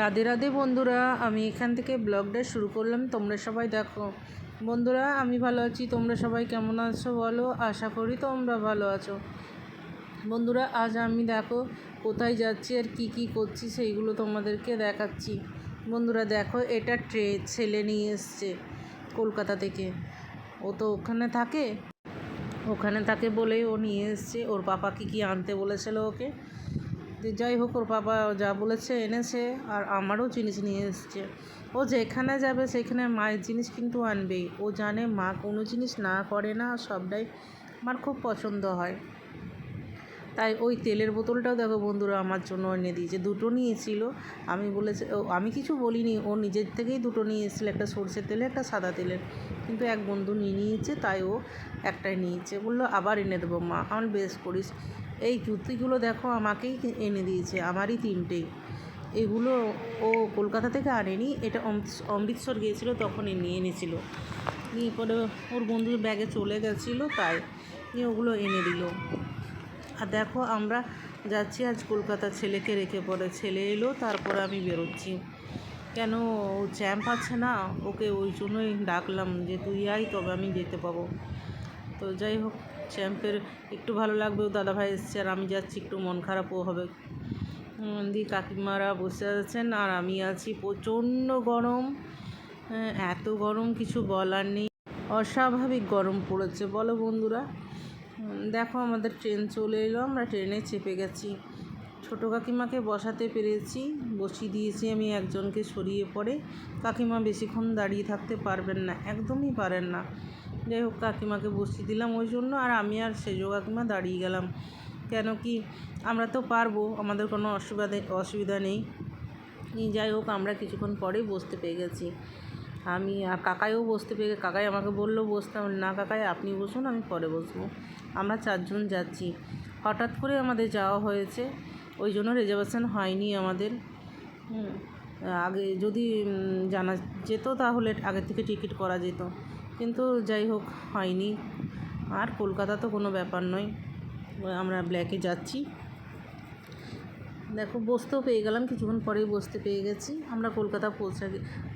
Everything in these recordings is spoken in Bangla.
রাধে রাধে বন্ধুরা, আমি এখান থেকে ব্লগটা শুরু করলাম। তোমরা সবাই দেখো। বন্ধুরা, আমি ভালো আছি। তোমরা সবাই কেমন আছো বলো? আশা করি তোমরা ভালো আছো। বন্ধুরা, আজ আমি দেখো কোথায় যাচ্ছি আর কি কি করছি, সেইগুলো তোমাদেরকে দেখাচ্ছি। বন্ধুরা, দেখো, এটা ট্রে ছেলে নিয়ে এসছে কলকাতা থেকে। ও তো ওখানে থাকে। ওখানে থাকে বলেই ও নিয়ে এসছে। ওর পাপাকে কি আনতে বলেছিল ওকে? যাই হোক, ওর বাবা যা বলেছে এনেছে আর আমারও জিনিস নিয়ে এসছে। ও যেখানে যাবে সেখানে মায়ের জিনিস কিন্তু আনবেই। ও জানে মা কোনো জিনিস না করে না সবটাই আমার খুব পছন্দ হয়। তাই ওই তেলের বোতলটাও দেখো বন্ধুরা আমার জন্য এনে দিয়েছে। দুটো নিয়েছিল। আমি বলেছে আমি কিছু বলিনি, ও নিজের থেকেই দুটো নিয়ে এসেছিল, একটা সর্ষের তেলে, একটা সাদা তেলের। কিন্তু এক বন্ধু নিয়ে নিয়েছে, তাই ও একটাই নিয়েছে। বলল, আবার এনে দেবো মা, আমার বেশ করিস। এই জুতিগুলো দেখো আমাকেই এনে দিয়েছে, আমারই তিনটেই এগুলো ও কলকাতা থেকে আনেনি, এটা অমৃতসর গিয়েছিল, তখন নিয়ে এনেছিল। নিয়ে পরে ওর বন্ধুর ব্যাগে চলে গেছিল, তাই নিয়ে ওগুলো এনে দিল। আর দেখো আমরা যাচ্ছি আজ কলকাতা ছেলেকে রেখে পরে ছেলে এলো তারপরে আমি বেরোচ্ছি। কেন ও চ্যাম্প আছে না ওকে ওই জন্যই ডাকলাম যে তুই আয় তবে আমি যেতে পাবো। তো যাই হোক চ্যাম্পের একটু ভালো লাগবে ও দাদাভাই এসছে আর আমি যাচ্ছি একটু মন খারাপও হবে। দিয়ে কাকিমারা বসে আছেন আর আমি আছি প্রচণ্ড গরম। হ্যাঁ, এত গরম কিছু বলার নেই। অস্বাভাবিক গরম পড়েছে বলো বন্ধুরা। দেখো আমাদের ট্রেন চলে এলো, আমরা ট্রেনে চেপে গেছি। ছোটো কাকিমাকে বসাতে পেরেছি, বসিয়ে দিয়েছি আমি একজনকে সরিয়ে পড়ে কাকিমা বেশিক্ষণ দাঁড়িয়ে থাকতে পারবেন না, একদমই পারেন না। যাই হোক, কাকিমাকে বসিয়ে দিলাম ওই জন্য, আর আমি আর সেজো কাকিমা দাঁড়িয়ে গেলাম। কেন কি, আমরা তো পারব, আমাদের কোনো অসুবিধা অসুবিধা নেই। যাই হোক, আমরা কিছুক্ষণ পরেই বসতে পেয়ে গেছি। আমি আর কাকাইও বসতে পেরে কাকাই আমাকে বলল, বসতে না। কাকাই, আপনি বসুন, আমি পরে বসবো। আমরা চারজন যাচ্ছি। হঠাৎ করে আমাদের যাওয়া হয়েছে। ওই জন্য রিজার্ভেশন হয়নি আমাদের। আগে যদি জানা যেত তাহলে আগে থেকে টিকিট করা যেত। কিন্তু যাই হোক, হয়নি। আর কলকাতা তো কোনো ব্যাপার নয়। আমরা ব্ল্যাকে যাচ্ছি। দেখো, বসতেও পেয়ে গেলাম। কিছুক্ষণ পরেই বসতে পেয়ে গেছি। আমরা কলকাতা পৌঁছে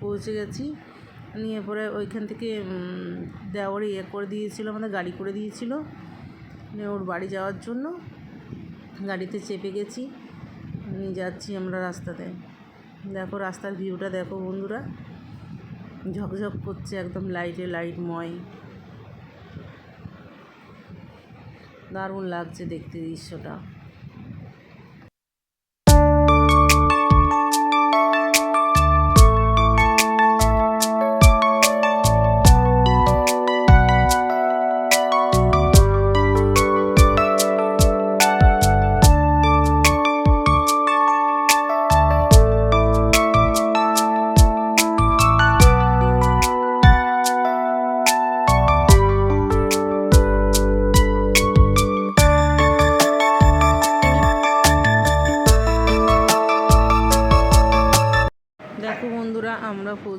পৌঁছে গেছি। নিয়ে পরে ওইখান থেকে দেওয়ার ইয়ে করে দিয়েছিল, আমাদের গাড়ি করে দিয়েছিল। নিয়ে ওর বাড়ি যাওয়ার জন্য গাড়িতে চেপে গেছি। নিয়ে যাচ্ছি আমরা রাস্তাতে। দেখো, রাস্তার ভিউটা দেখো বন্ধুরা। ঝকঝক করছে একদম, লাইটে লাইটময় দারুণ লাগছে দেখতে দৃশ্যটা।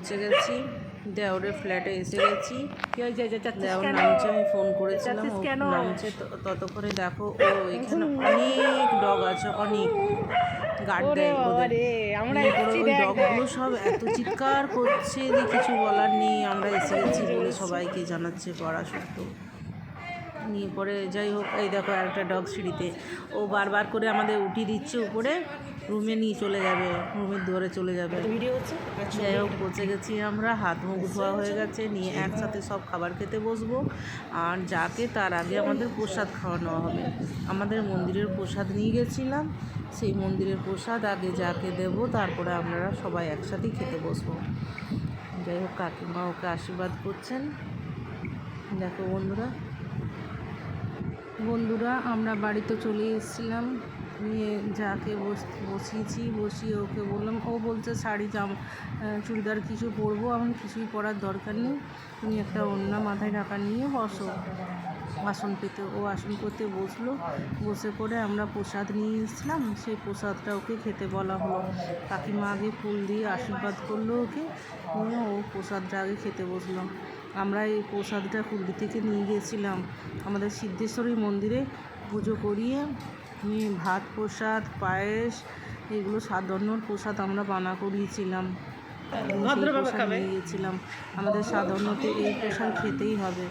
পৌঁছে গেছি। দেওরের ফ্ল্যাটে এসে গেছি। দেওর নামছে আমি ফোন করেছিলাম। নামছে ততক্ষণে দেখো ও এখানে অনেক ডগ আছে অনেক। গার্ড দেয় ডগগুলো সব এত চিৎকার করছে যে কিছু বলার নেই। আমরা এসে গেছি বলে সবাইকে জানাচ্ছে পড়া সত্য নিয়ে পরে যাই হোক এই দেখো একটা ডগ সিঁড়িতে। ও বারবার করে আমাদের উঠিয়ে দিচ্ছে উপরে। রুমে নিয়ে চলে যাবে রুমের দুয়ারে চলে যাবে। যাই হোক পৌঁছে গেছি আমরা হাত মুখ ধোয়া হয়ে গেছে। নিয়ে একসাথে সব খাবার খেতে বসবো। আর যাকে তার আগে আমাদের প্রসাদ খাওয়ানো হবে। আমাদের মন্দিরের প্রসাদ নিয়ে গেছিলাম সেই মন্দিরের প্রসাদ আগে যাকে দেব তারপরে আমরা সবাই একসাথেই খেতে বসবো। যাই হোক কাকিমা ওকে আশীর্বাদ করছেন। দেখো বন্ধুরা। বন্ধুরা আমরা বাড়িতে চলে এসেছিলাম। নিয়ে যাকে বস, বসিয়েছি, বসিয়ে ওকে বললাম, ও বলছে শাড়ি, জাম চুড়িদার কিছু পরবো আমার কিছুই পরার দরকার নেই। তুমি একটা অন্য মাথায় ঢাকা নিয়ে বসো। আসন পেতে, ও আসন করতে বসল। বসে পরে আমরা প্রসাদ নিয়ে এসেছিলাম। সেই প্রসাদটা ওকে খেতে বলা হলো। কাকিমা আগে ফুল দিয়ে আশীর্বাদ করল ওকে। নিয়ে ও প্রসাদটা আগে খেতে বসল। আমরা এই প্রসাদটা কুলদি থেকে নিয়ে গিয়েছিলাম আমাদের সিদ্ধেশ্বরী মন্দিরে পুজো করিয়ে ভাত প্রসাদ পায়েস এগুলো সাধারণ প্রসাদ আমরা বানা করিয়েছিলাম। প্রসাদ। নিয়ে গেছিলাম আমাদের সাধারণত এই প্রসাদ খেতেই হবে।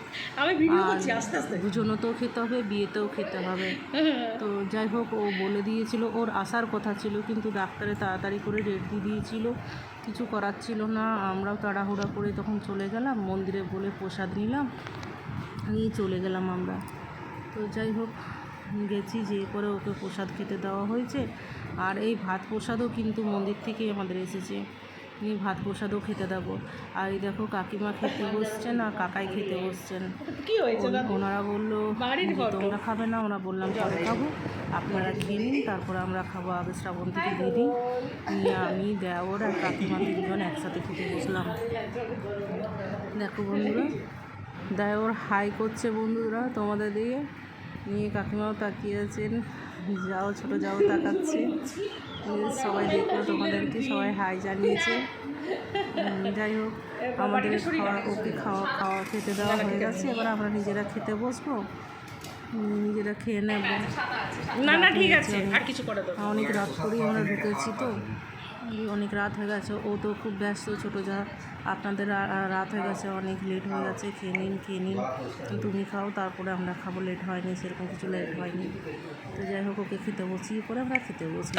আস্তে দুজনতেও খেতে হবে বিয়েতেও খেতে হবে। তো যাই হোক ও বলে দিয়েছিল ওর আসার কথা ছিল কিন্তু ডাক্তারে তাড়াতাড়ি করে ডেট দিয়ে দিয়েছিল। কিছু করার ছিল না আমরাও তাড়াহুড়া করে তখন চলে গেলাম মন্দিরে বলে প্রসাদ নিলাম নিয়ে চলে গেলাম আমরা। তো যাই হোক গেছি যে করে ওকে প্রসাদ খেতে দেওয়া হয়েছে। আর এই ভাত প্রসাদও কিন্তু মন্দির থেকেই আমাদের এসেছে। নিয়ে ভাত প্রসাদও খেতে দেবো। আর এই দেখো কাকিমা খেতে বসছেন আর কাকাই খেতে বসছেন। কি হয়েছে ওনারা বলল তোমরা খাবে না ওরা বললাম পরে খাব। আপনারা খেয়ে নিন তারপরে আমরা খাব আগে শ্রাবণ থেকে দিদি নিয়ে আমি দেওর আর কাকিমা তিনজন একসাথে খেতে বসলাম। দেখো বন্ধুরা দেওর হাই করছে বন্ধুরা তোমাদের দিয়ে। নিয়ে কাকিমাও তাকিয়ে আছেন। যাও ছোটো যাও তাকাচ্ছে। সবাই দেখল তোমাদেরকে সবাই হাই জানিয়েছে। যাই হোক আমাদের খাওয়া ওকে খাওয়া খাওয়া খেতে দেওয়া হয়ে গেছে। এবার আমরা নিজেরা খেতে বসবো। নিজেরা খেয়ে নেব। না না ঠিক আছে। আর কিছু করে দেবো অনেক রাত করেই আমরা ঢুকেছি তো। অনেক রাত হয়ে গেছে, ও তো খুব ব্যস্ত ছোটো যা। আপনাদের রাত হয়ে গেছে, অনেক লেট হয়ে গেছে, খেয়ে নিন খেয়ে নিন। তুমি খাও, তারপরে আমরা খাব লেট হয়নি, সেরকম কিছু লেট হয়নি। তো যাই হোক, ওকে খেতে বসিয়ে, পরে আমরা খেতে বসি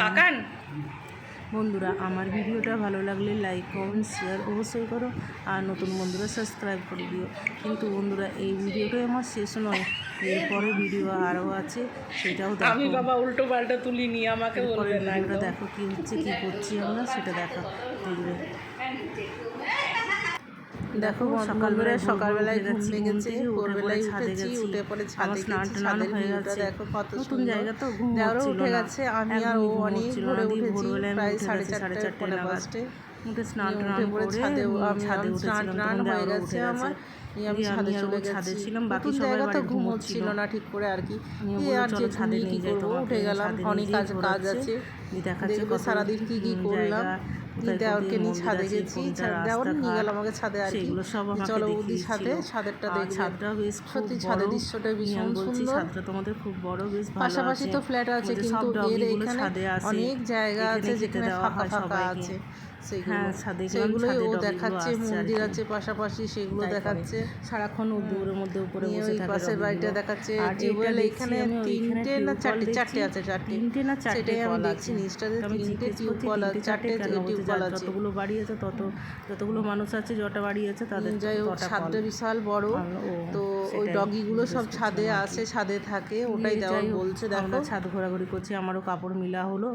বন্ধুরা আমার ভিডিওটা ভালো লাগলে লাইক কমেন্ট শেয়ার অবশ্যই করো আর নতুন বন্ধুরা সাবস্ক্রাইব করে দিও। কিন্তু বন্ধুরা এই ভিডিওটাই আমার শেষ নয় এরপরে ভিডিও আরও আছে সেটাও আমি বাবা উল্টো পাল্টা তুলিনি আমাকে বলবে না দেখো কি হচ্ছে কী করছি আমরা সেটা দেখা দেখবে। দেখো সকালবেলায় সকালবেলায় ঘুম লেগেছে ভোরবেলায় উঠেছি উঠে পরে ছাদে গেছি ছাদের ভিউটা দেখো কত নতুন জায়গা তো ঘুম উঠে গেছে আমি আর ও অনেক ভোরে উঠেছি প্রায় সাড়ে চারটে পৌনে পাঁচটে উঠে স্নান টান করে ছাদে ছাদে স্নান টান হয়ে গেছে আমার। আমি ছাদে চলে ছাদে ছিলাম বাকি জায়গা তো ঘুম হচ্ছিল না ঠিক করে আর কি। আর যে ছাদে কি করব? উঠে গেলাম অনেক কাজ কাজ আছে। দেখাচ্ছে সারাদিন কি কি করলাম। দেওয়ারকে নিয়ে ছাদে গেছি দেওয়ার নিয়ে গেল আমাকে ছাদে আর চলো বৌদি ছাদে ছাদেরটা বেশ সত্যি ছাদের দৃশ্যটা ভীষণ সুন্দর। ছাদটা তোমাদের খুব বড় বেশ পাশাপাশি তো ফ্ল্যাট আছে কিন্তু এর এখানে অনেক জায়গা আছে যেখানে ফাঁকা ফাঁকা আছে। সেগুলোই ও দেখাচ্ছে মন্দির আছে পাশাপাশি সেগুলো দেখাচ্ছে। সারাক্ষণ ও দূরের মধ্যে উপরে বসে থাকে পাশের বাড়িটা দেখাচ্ছে। টিউবওয়েল এখানে তিনটে না চারটে চারটে আছে চারটে। তিনটে না চারটে সেটাই আমি দেখছি নিচটাতে তিনটে টিউবওয়েল আছে চারটে টিউবওয়েল আছে। যতগুলো বাড়ি আছে তত যতগুলো মানুষ আছে যটা বাড়ি আছে তাদের যাই হোক ছাদটা বিশাল বড়। তো ওই ডগিগুলো সব ছাদে আসে ছাদে থাকে ওটাই দেওয়া বলছে দেখো। ছাদ ঘোরাঘুরি করছি আমারও কাপড় মিলা হলো।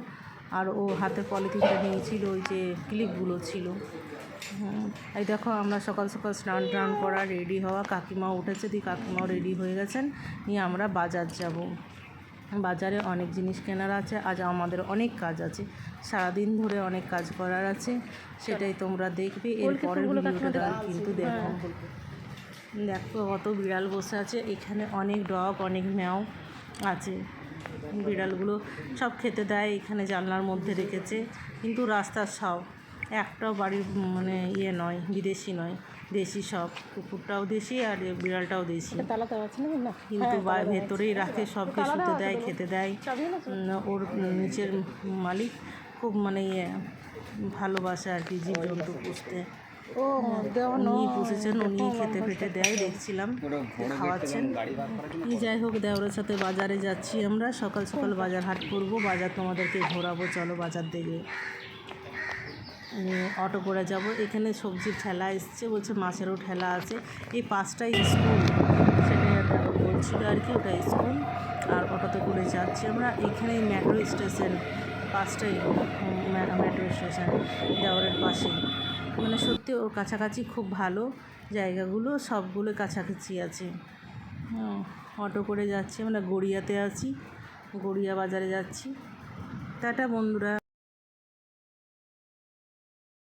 আর ও হাতে পলিথিনটা নিয়েছিল ওই যে ক্লিপগুলো ছিল। হুম, এই দেখো আমরা সকাল সকাল স্নান টান করা রেডি হওয়া। কাকিমা উঠেছে দিয়ে কাকিমাও রেডি হয়ে গেছেন। নিয়ে আমরা বাজার যাব। বাজারে অনেক জিনিস কেনার আছে আজ আমাদের অনেক কাজ আছে। সারাদিন ধরে অনেক কাজ করার আছে সেটাই তোমরা দেখবে। এর পরের ভিডিওটা কিন্তু দেখো। দেখো কত বিড়াল বসে আছে এখানে অনেক ডগ অনেক ম্যাও আছে। বিড়ালগুলো সব খেতে দেয় এখানে জানলার মধ্যে রেখেছে। কিন্তু রাস্তার সব একটাও বাড়ির মানে ইয়ে নয় বিদেশি নয় দেশি সব কুকুরটাও দেশি আর বিড়ালটাও দেশি। কিন্তু ভেতরেই রাখে সবকে শুতে দেয় খেতে দেয়। ওর নিচের মালিক খুব মানে ইয়ে ভালোবাসে আর কি জীবজন্তু পুষতে। উনি পুষেছেন উনি খেতে ফেটে দেয় দেখছিলাম। খাওয়াচ্ছেন। যাই হোক দেওরের সাথে বাজারে যাচ্ছি আমরা। সকাল সকাল বাজার হাট করব বাজার তোমাদেরকে ঘোরাবো চলো বাজার দেখে। অটো করে যাব। এখানে সবজির ঠেলা এসছে বলছে মাছেরও ঠেলা আছে। এই পাঁচটাই স্কুল সেটা বলছিল আর কি ওটা স্কুল আর অটোতে করে যাচ্ছি আমরা। এখানে মেট্রো স্টেশন পাঁচটাই মেট্রো স্টেশন দেওয়ারের পাশে। মানে সত্যি ওর কাছাকাছি খুব ভালো জায়গাগুলো, সবগুলো কাছাকাছি আছে। অটো করে যাচ্ছি, আমরা গড়িয়াতে আছি, গড়িয়া বাজারে যাচ্ছি। টাটা বন্ধুরা।